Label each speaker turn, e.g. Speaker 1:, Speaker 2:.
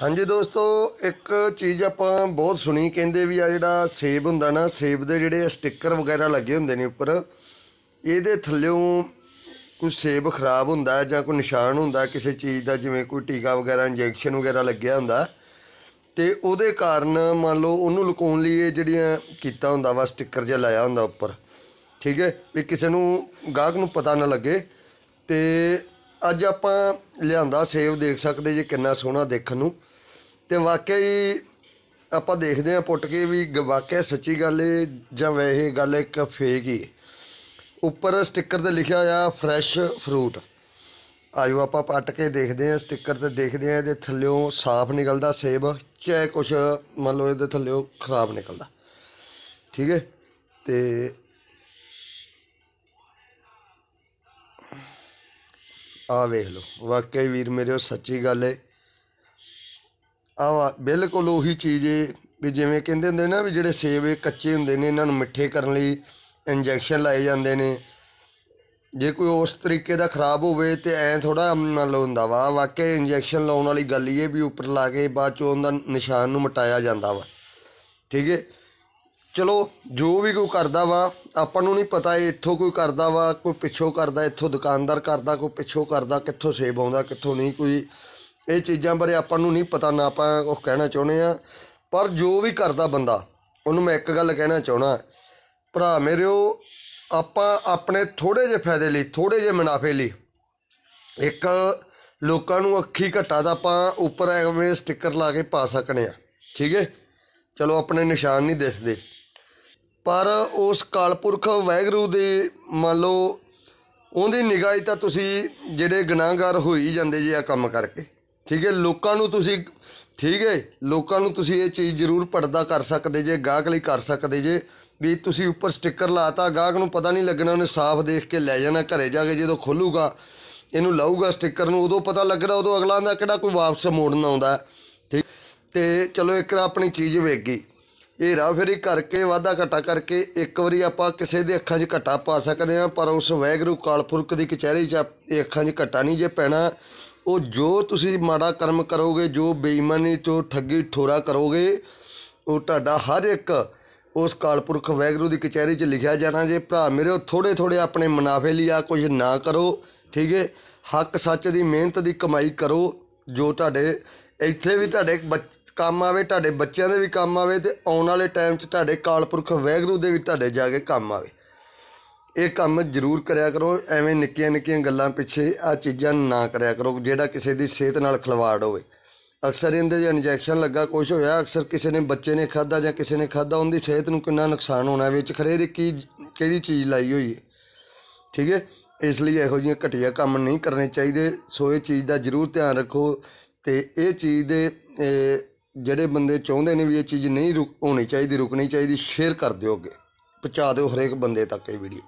Speaker 1: ਹਾਂਜੀ ਦੋਸਤੋ, ਇੱਕ ਚੀਜ਼ ਆਪਾਂ ਬਹੁਤ ਸੁਣੀ, ਕਹਿੰਦੇ ਵੀ ਆ ਜਿਹੜਾ ਸੇਬ ਹੁੰਦਾ ਨਾ, ਸੇਬ ਦੇ ਜਿਹੜੇ ਸਟicker ਵਗੈਰਾ ਲੱਗੇ ਹੁੰਦੇ ਨੇ ਉੱਪਰ, ਇਹਦੇ ਥੱਲਿਓਂ ਕੋਈ ਸੇਬ ਖਰਾਬ ਹੁੰਦਾ ਜਾਂ ਕੋਈ ਨਿਸ਼ਾਨ ਹੁੰਦਾ ਕਿਸੇ ਚੀਜ਼ ਦਾ, ਜਿਵੇਂ ਕੋਈ ਟੀਕਾ ਵਗੈਰਾ, ਇੰਜੈਕਸ਼ਨ ਵਗੈਰਾ ਲੱਗਿਆ ਹੁੰਦਾ, ਤੇ ਉਹਦੇ ਕਾਰਨ ਮੰਨ ਲਓ ਉਹਨੂੰ ਲੁਕਾਉਣ ਲਈ ਇਹ ਜਿਹੜੀਆਂ ਕੀਤਾ ਹੁੰਦਾ ਵਾ ਸਟicker ਜਿਹਾ ਲਾਇਆ ਹੁੰਦਾ ਉੱਪਰ, ਠੀਕ ਹੈ? ਵੀ ਕਿਸੇ ਨੂੰ ਗਾਹਕ ਨੂੰ ਪਤਾ ਨਾ ਲੱਗੇ, ਤੇ ਅੱਜ ਆਪਾਂ ਲਿਆਂਦਾ ਸੇਬ ਦੇਖ ਸਕਦੇ ਜੀ ਕਿੰਨਾ ਸੋਹਣਾ ਦੇਖਣ ਨੂੰ। ਤੇ ਵਾਕਈ ਆਪਾਂ ਦੇਖਦੇ ਹਾਂ ਪੁੱਟ ਕੇ ਵੀ ਗ- ਵਾਕਿਆ ਸੱਚੀ ਗੱਲ ਏ ਜਾਂ ਵੈਸੇ ਗੱਲ ਇੱਕ ਫੇਕ ਹੀ ਉੱਪਰ ਸਟicker ਤੇ ਲਿਖਿਆ ਹੋਇਆ ਫਰੈਸ਼ ਫਰੂਟ ਆਜੋ ਆਪਾਂ ਪੱਟ ਕੇ ਦੇਖਦੇ ਹਾਂ ਸਟicker ਤੇ ਦੇਖਦੇ ਹਾਂ, ਇਹਦੇ ਥੱਲਿਓਂ ਸਾਫ਼ ਨਿਕਲਦਾ ਸੇਬ, ਚਾਹੇ ਕੁਛ ਮੰਨ ਲਓ ਇਹਦੇ ਥੱਲਿਓਂ ਖਰਾਬ ਨਿਕਲਦਾ। ਠੀਕ ਹੈ ਤੇ ਆ ਵੇਖ ਲਓ। ਵਾਕਈ ਵੀਰ ਮੇਰੇ, ਉਹ ਸੱਚੀ ਗੱਲ ਏ। ਆ ਵਾ- ਬਿਲਕੁਲ ਉਹੀ ਚੀਜ਼ ਏ ਵੀ ਜਿਵੇਂ ਕਹਿੰਦੇ ਹੁੰਦੇ ਨਾ ਵੀ ਜਿਹੜੇ ਸੇਬ ਇਹ ਕੱਚੇ ਹੁੰਦੇ ਨੇ, ਇਹਨਾਂ ਨੂੰ ਮਿੱਠੇ ਕਰਨ ਲਈ ਇੰਜੈਕਸ਼ਨ ਲਾਏ ਜਾਂਦੇ ਨੇ। ਜੇ ਕੋਈ ਉਸ ਤਰੀਕੇ ਦਾ ਖਰਾਬ ਹੋਵੇ ਤੇ ਐ ਥੋੜਾ ਮੰਨ ਲਓ ਹੁੰਦਾ ਵਾ ਵਾਕਿਆ ਇੰਜੈਕਸ਼ਨ ਲਾਉਣ ਵਾਲੀ ਗੱਲ ਹੀ ਇਹ ਵੀ ਉੱਪਰ ਲਾ ਕੇ ਬਾਅਦ 'ਚੋਂ ਉਹਦਾ ਨਿਸ਼ਾਨ ਨੂੰ ਮਿਟਾਇਆ ਜਾਂਦਾ ਵਾ। ਠੀਕ ਹੈ ਚਲੋ, ਜੋ ਵੀ ਕੋਈ ਕਰਦਾ ਵਾ, ਆਪਾਂ ਨੂੰ ਨਹੀਂ ਪਤਾ ਇੱਥੋਂ ਕੋਈ ਕਰਦਾ ਵਾ, ਕੋਈ ਪਿੱਛੋਂ ਕਰਦਾ, ਇੱਥੋਂ ਦੁਕਾਨਦਾਰ ਕਰਦਾ, ਕੋਈ ਪਿੱਛੋਂ ਕਰਦਾ, ਕਿੱਥੋਂ ਸੇਬ ਆਉਂਦਾ, ਕਿੱਥੋਂ ਨਹੀਂ ਕੋਈ। ਇਹ ਚੀਜ਼ਾਂ ਬਾਰੇ ਆਪਾਂ ਨੂੰ ਨਹੀਂ ਪਤਾ, ਨਾ ਆਪਾਂ ਉਹ ਕਹਿਣਾ ਚਾਹੁੰਦੇ ਆ ਪਰ ਜੋ ਵੀ ਕਰਦਾ ਬੰਦਾ, ਉਹਨੂੰ ਮੈਂ ਇੱਕ ਗੱਲ ਕਹਿਣਾ ਚਾਹਣਾ ਭਰਾ ਮੇਰਿਓ, ਆਪਾਂ ਆਪਣੇ ਥੋੜੇ ਜਿਹੇ ਫਾਇਦੇ ਲਈ ਥੋੜੇ ਜਿਹੇ ਮੁਨਾਫੇ ਲਈ, ਇੱਕ ਲੋਕਾਂ ਨੂੰ ਅੱਖੀ ਘਟਾ ਦਾ ਆਪਾਂ ਉੱਪਰ ਐਵੇਂ ਸਟicker ਲਾ ਕੇ ਪਾ ਸਕਨੇ ਆ। ਠੀਕ ਹੈ? ਚਲੋ, ਆਪਣੇ ਨਿਸ਼ਾਨ ਨਹੀਂ ਦਿਸਦੇ। ਪਰ ਉਸ ਕਾਲਪੁਰਖ ਵਾਹਿਗੁਰੂ ਦੇ ਮੰਨ ਲਓ, ਉਹਦੀ ਨਿਗਾਹ 'ਚ ਤਾਂ ਤੁਸੀਂ ਜਿਹੜੇ ਗੁਨਾਹਗਾਰ ਹੋਈ ਜਾਂਦੇ ਜੇ ਆ ਕੰਮ ਕਰਕੇ। ਠੀਕ ਹੈ, ਲੋਕਾਂ ਨੂੰ ਤੁਸੀਂ, ਠੀਕ ਹੈ, ਲੋਕਾਂ ਨੂੰ ਤੁਸੀਂ ਇਹ ਚੀਜ਼ ਜ਼ਰੂਰ ਪਰਦਾ ਕਰ ਸਕਦੇ ਜੇ, ਗਾਹਕ ਲਈ ਕਰ ਸਕਦੇ ਜੇ, ਵੀ ਤੁਸੀਂ ਉੱਪਰ ਸਟicker ਲਾਤਾ, ਗਾਹਕ ਨੂੰ ਪਤਾ ਨਹੀਂ ਲੱਗਣਾ, ਉਹਨੇ ਸਾਫ਼ ਦੇਖ ਕੇ ਲੈ ਜਾਣਾ, ਘਰੇ ਜਾ ਕੇ ਜਦੋਂ ਖੋਲੂਗਾ, ਇਹਨੂੰ ਲਾਊਗਾ ਸਟicker ਨੂੰ, ਉਦੋਂ ਪਤਾ ਲੱਗਣਾ ਉਦੋਂ ਅਗਲਾ ਦਾ ਕਿਹੜਾ ਕੋਈ ਵਾਪਸ ਮੋੜਨ ਆਉਂਦਾ। ਠੀਕ, ਤੇ ਚਲੋ ਇੱਕ ਆਪਣੀ ਚੀਜ਼ ਵੇਖ ਗਈ ਫੇਰੀ ਕਰਕੇ, ਵਾਧਾ ਘਟਾ ਕਰਕੇ ਇੱਕ ਵਾਰੀ ਆਪਾਂ ਕਿਸੇ ਦੇ ਅੱਖਾਂ 'ਚ ਘਟਾ ਪਾ ਸਕਦੇ ਹਾਂ, ਪਰ ਉਸ ਵੈਗਰੂ ਕਾਲਪੁਰਖ ਦੀ ਕਚਹਿਰੀ 'ਚ ਆਪ- ਇਹ ਅੱਖਾਂ 'ਚ ਘਟਾ ਨਹੀਂ ਜੇ ਪੈਣਾ। ਉਹ ਜੋ ਤੁਸੀਂ ਮਾੜਾ ਕਰਮ ਕਰੋਗੇ, ਜੋ ਬੇਈਮਾਨੀ ਤੋਂ ਠੱਗੀ ਠੋਰਾ ਕਰੋਗੇ, ਉਹ ਤੁਹਾਡਾ ਹਰ ਇੱਕ ਉਸ ਕਾਲਪੁਰਖ ਵੈਗਰੂ ਦੀ ਕਚਹਿਰੀ 'ਚ ਲਿਖਿਆ ਜਾਣਾ ਜੇ। ਭਰਾ ਮੇਰੇ ਥੋੜੇ ਥੋੜੇ ਆਪਣੇ ਮੁਨਾਫੇ ਲਈ ਆ, ਕੁਝ ਨਾ ਕਰੋ, ਠੀਕ ਹੈ? ਹੱਕ ਸੱਚ ਦੀ ਮਿਹਨਤ ਦੀ ਕਮਾਈ ਕਰੋ, ਜੋ ਤੁਹਾਡੇ ਇੱਥੇ ਵੀ ਤੁਹਾਡੇ ਬੱਚ- ਕੰਮ ਆਵੇ, ਤੁਹਾਡੇ ਬੱਚਿਆਂ ਦੇ ਵੀ ਕੰਮ ਆਵੇ ਤੇ ਆਉਣ ਵਾਲੇ ਟਾਈਮ 'ਚ ਤੁਹਾਡੇ ਕਾਲਪੁਰਖ ਵੈਗਰੂ ਦੇ ਵੀ ਤੁਹਾਡੇ ਜਾ ਕੇ ਕੰਮ ਆਵੇ। ਇਹ ਕੰਮ ਜ਼ਰੂਰ ਕਰਿਆ ਕਰੋ, ਐਵੇਂ ਨਿੱਕੀਆਂ ਨਿੱਕੀਆਂ ਗੱਲਾਂ ਪਿੱਛੇ ਆ ਚੀਜ਼ਾਂ ਨਾ ਕਰਿਆ ਕਰੋ, ਜਿਹੜਾ ਕਿਸੇ ਦੀ ਸਿਹਤ ਨਾਲ ਖਿਲਵਾੜ ਹੋਵੇ। ਅਕਸਰ ਇਹਦੇ ਜੇ ਇੰਜੈਕਸ਼ਨ ਲੱਗਾ ਕੁਝ ਹੋਇਆ, ਅਕਸਰ ਕਿਸੇ ਨੇ ਬੱਚੇ ਨੇ ਖਾਦਾ ਜਾਂ ਕਿਸੇ ਨੇ ਖਾਦਾ ਉਹਦੀ ਸਿਹਤ ਨੂੰ ਕਿੰਨਾ ਨੁਕਸਾਨ ਹੋਣਾ, ਵਿੱਚ ਖਰੇ ਦੀ ਕੀ, ਕਿਹੜੀ ਚੀਜ਼ ਲਾਈ ਹੋਈ ਹੈ। ਠੀਕ ਹੈ? ਇਸ ਲਈ ਇਹੋ ਜਿਹੀਆਂ ਘਟੀਆ ਕੰਮ ਨਹੀਂ ਕਰਨੇ ਚਾਹੀਦੇ, ਸੋ ਇਹ ਚੀਜ਼ ਦਾ ਜ਼ਰੂਰ ਧਿਆਨ ਰੱਖੋ ਤੇ ਇਹ ਚੀਜ਼ ਦੇ ਜਿਹੜੇ ਬੰਦੇ ਚਾਹੁੰਦੇ ਨੇ ਵੀ ਇਹ ਚੀਜ਼ ਨਹੀਂ ਰੁਕ, ਹੋਣੀ ਚਾਹੀਦੀ, ਰੁਕਣੀ ਚਾਹੀਦੀ ਸ਼ੇਅਰ ਕਰ ਦਿਓ ਅੱਗੇ। ਪਹੁੰਚਾ ਦਿਓ ਹਰੇਕ ਬੰਦੇ ਤੱਕ ਇਹ ਵੀਡੀਓ